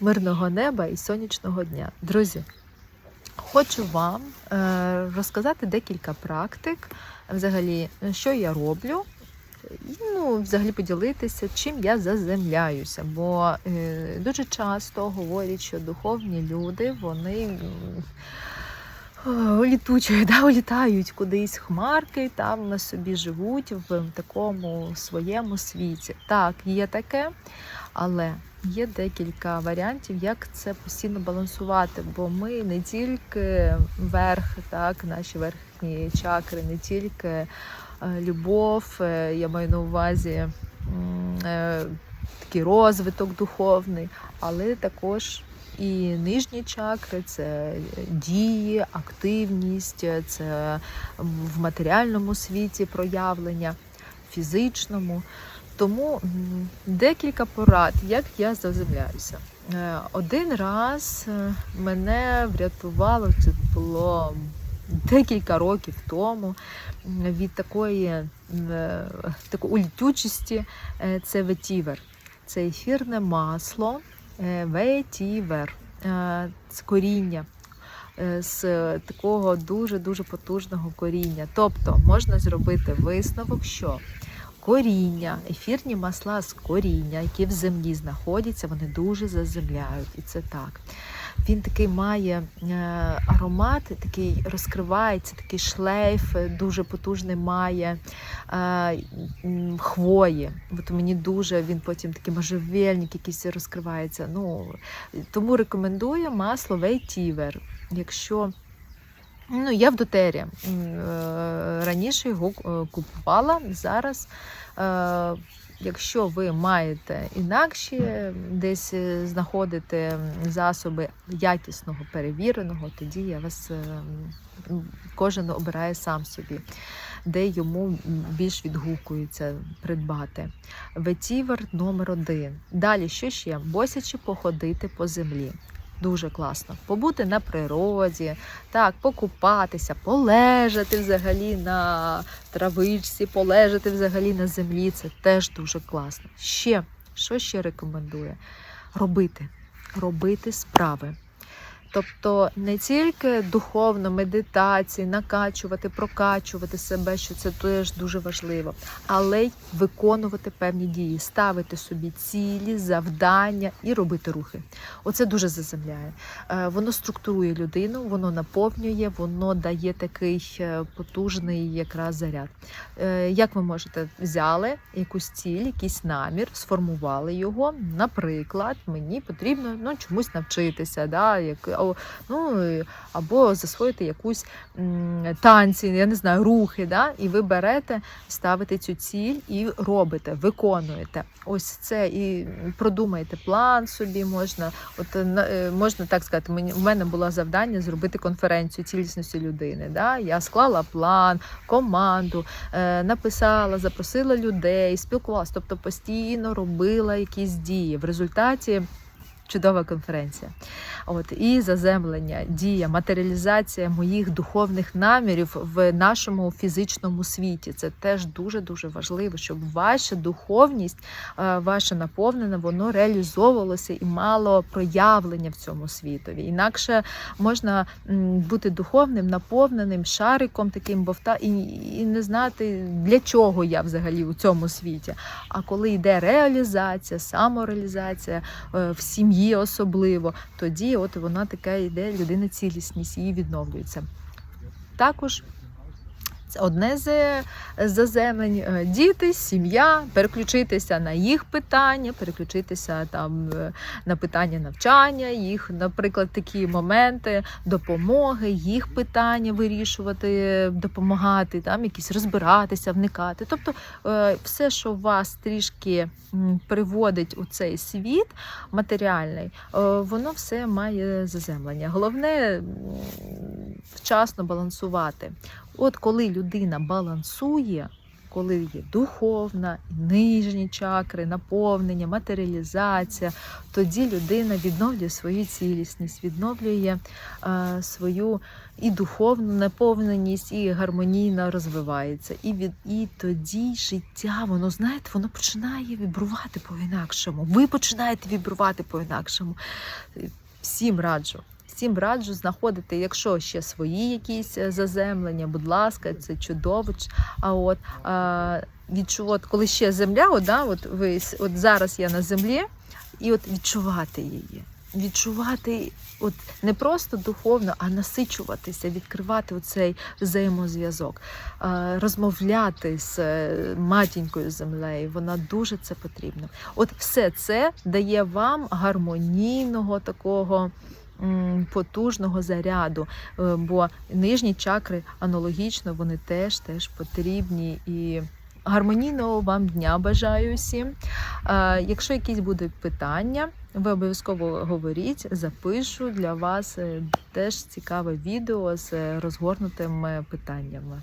мирного неба і сонячного дня. Друзі, хочу вам е, розказати декілька практик, взагалі, що я роблю. Ну, взагалі поділитися, чим я заземляюся. Бо е, дуже часто говорять, що духовні люди вони е, улітучують, да, улітають кудись хмарки, там на собі живуть в такому своєму світі. Так, є таке, але є декілька варіантів, як це постійно балансувати. Бо ми не тільки верх, так, наші верхні чакри, не тільки е, любов, е, я маю на увазі е, такий розвиток духовний, але також і нижні чакри це дії, активність, це в матеріальному світі проявлення, фізичному. Тому декілька порад, як я заземляюся. Е, Один раз е, мене врятувало, це було декілька років тому від такої е, такої улітючості. Це ветівер. Це ефірне масло ветівер. Це коріння з такого дуже-дуже потужного коріння. Тобто можна зробити висновок, що коріння, ефірні масла з коріння, які в землі знаходяться, вони дуже заземляють. І це так. Він такий має е, аромат, такий розкривається, такий шлейф е, дуже потужний має е, хвої. От мені дуже він потім такий можжевельник якийсь розкривається. Ну, тому рекомендую масло Вейтівер. Якщо Ну, я в дотері. Е, Раніше його е, купувала. Зараз, е, якщо ви маєте інакші десь знаходите засоби якісного, перевіреного, тоді я вас кожен обирає сам собі, де йому більш відгукується придбати. Ветівер номер один. Далі, що ще? Босячи походити по землі. Дуже класно. Побути на природі, так, покупатися, полежати взагалі на травичці, полежати взагалі на землі. Це теж дуже класно. Ще, що ще рекомендує? Робити. Робити справи. Тобто не тільки духовно медитації, накачувати, прокачувати себе, що це теж дуже важливо, але й виконувати певні дії, ставити собі цілі, завдання і робити рухи. Оце дуже заземляє. Е, Воно структурує людину, воно наповнює, воно дає такий е, потужний якраз заряд. Е, Як ви можете взяли якусь ціль, якийсь намір, сформували його. Наприклад, мені потрібно ну, чомусь навчитися, да, як, ну, або засвоїти якусь танці, я не знаю, рухи. Да, і ви берете, ставите цю ціль і робите, виконуєте. Ось це і продумаєте план собі можна. От е, е, можна так сказати, мені в мене було завдання зробити конференцію цілісності людини. Да? Я склала план, команду, е, написала, запросила людей, спілкувалася, тобто постійно робила якісь дії. В результаті чудова конференція. От і заземлення, дія, матеріалізація моїх духовних намірів в нашому фізичному світі. Це теж дуже дуже важливо, щоб ваша духовність, е, ваше наповнене, воно реалізовувалося і мало проявлення в цьому світові. Інакше можна бути духовним, наповненим шариком, таким бовта, і, і не знати для чого я взагалі у цьому світі. А коли йде реалізація, самореалізація е, в сім'ї особливо, тоді от вона така йде людина цілісність, її відновлюється. Також одне з заземлень е, діти, сім'я, переключитися на їх питання, переключитися там е, на питання навчання, їх, наприклад, такі моменти допомоги, їх питання вирішувати, допомагати, там якісь розбиратися, вникати. Тобто е, все, що вас трішки приводить у цей світ матеріальний, воно все має заземлення. Головне вчасно балансувати. От коли людина балансує, коли є духовна, нижні чакри, наповнення, матеріалізація, тоді людина відновлює свою цілісність, відновлює е, свою і духовну наповненість, і гармонійно розвивається. І від і тоді життя, воно знаєте, воно починає вібрувати по-інакшому. Ви починаєте вібрувати по-інакшому. Всім раджу. Всім раджу знаходити, якщо ще свої якісь е, заземлення, будь ласка, це чудово. А от а, відчувати, коли ще земля, от, да, от ви от зараз я на землі, і от відчувати її. Відчувати от не просто духовно, а насичуватися, відкривати оцей взаємозв'язок, розмовляти з е, матінькою землею. Вона дуже це потрібно. От все це дає вам гармонійного такого. Потужного заряду, Е, бо нижні чакри аналогічно вони теж теж потрібні і гармонійного вам дня бажаю всім. Е, Якщо якісь будуть питання, ви обов'язково говоріть, запишу для вас е, теж цікаве відео з розгорнутими питаннями.